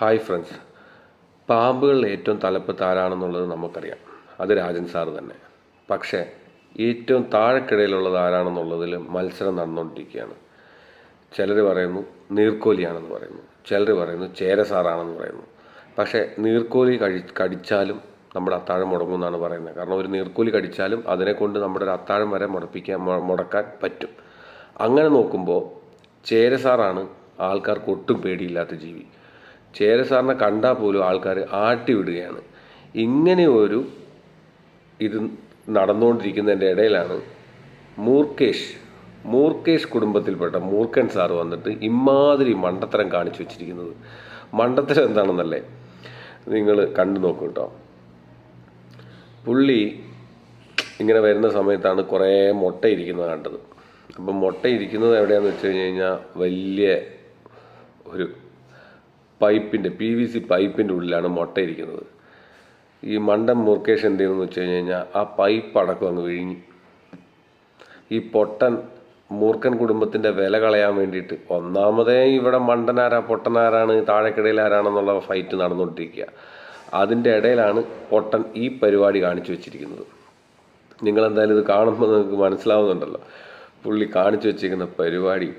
Hi friends പാമ്പുകളിൽ ഏറ്റവും തലപ്പത്ത് ആരാണെന്നുള്ളത് നമുക്കറിയാം. അത് രാജൻ സാർ തന്നെ. പക്ഷേ ഏറ്റവും താഴെക്കിടയിലുള്ളത് ആരാണെന്നുള്ളതിൽ മത്സരം നടന്നുകൊണ്ടിരിക്കുകയാണ്. ചിലർ പറയുന്നു നീർക്കോലിയാണെന്ന് പറയുന്നു. ചിലർ പറയുന്നു ചേര സാറാണെന്ന് പറയുന്നു. പക്ഷേ നീർക്കോലി കഴി കടിച്ചാലും നമ്മുടെ അത്താഴം മുടങ്ങുമെന്നാണ് പറയുന്നത്. കാരണം ഒരു നീർക്കോലി കടിച്ചാലും അതിനെ കൊണ്ട് നമ്മുടെ ഒരു അത്താഴം വരെ മുടപ്പിക്കാൻ മുടക്കാൻ പറ്റും. അങ്ങനെ നോക്കുമ്പോൾ ചേരസാറാണ് ആൾക്കാർക്ക് ഒട്ടും പേടിയില്ലാത്ത ജീവി. ചേരസാറിനെ കണ്ടാൽ പോലും ആൾക്കാർ ആട്ടി വിടുകയാണ്. ഇങ്ങനെ ഒരു ഇത് നടന്നുകൊണ്ടിരിക്കുന്നതിന്റെ ഇടയിലാണ് മൂർക്കേഷ്. മൂർക്കേഷ് കുടുംബത്തിൽപ്പെട്ട മൂർഖൻ സാർ വന്നിട്ട് ഇമാതിരി മണ്ടത്തരം കാണിച്ചു വെച്ചിരിക്കുന്നത്. മണ്ടത്തരം എന്താണെന്നല്ലേ? നിങ്ങൾ കണ്ടു നോക്കൂ കേട്ടോ പുള്ളി ഇങ്ങനെ വരുന്ന സമയത്താണ് കുറേ മുട്ട ഇരിക്കുന്നത് കണ്ടത്. അപ്പം മുട്ട ഇരിക്കുന്നത് എവിടെയാണെന്ന് വെച്ച് കഴിഞ്ഞ് കഴിഞ്ഞാൽ വലിയ ഒരു പൈപ്പിന്റെ പി വി സി പൈപ്പിന്റെ ഉള്ളിലാണ് മുട്ടയിരിക്കുന്നത്. ഈ മണ്ടൻ മുർക്കേഷ് എന്ത് ചെയ്യുന്നതെന്ന് വെച്ച് കഴിഞ്ഞ് കഴിഞ്ഞാൽ ആ പൈപ്പ് അടക്കം അങ്ങ് വിഴുങ്ങി. ഈ പൊട്ടൻ മൂർഖൻ കുടുംബത്തിന്റെ വില കളയാൻ വേണ്ടിയിട്ട് ഒന്നാമതേ ഇവിടെ മണ്ടനാരാ പൊട്ടനാരാണ് താഴെക്കിടയിൽ ആരാണെന്നുള്ള ഫൈറ്റ് നടന്നുകൊണ്ടിരിക്കുക. അതിന്റെ ഇടയിലാണ് പൊട്ടൻ ഈ പരിപാടി കാണിച്ചു വെച്ചിരിക്കുന്നത്. നിങ്ങളെന്തായാലും ഇത് കാണുമ്പോൾ നിങ്ങൾക്ക് മനസ്സിലാവുന്നുണ്ടല്ലോ. പുള്ളി കാണിച്ചു വെച്ചിരിക്കുന്ന പരിപാടി.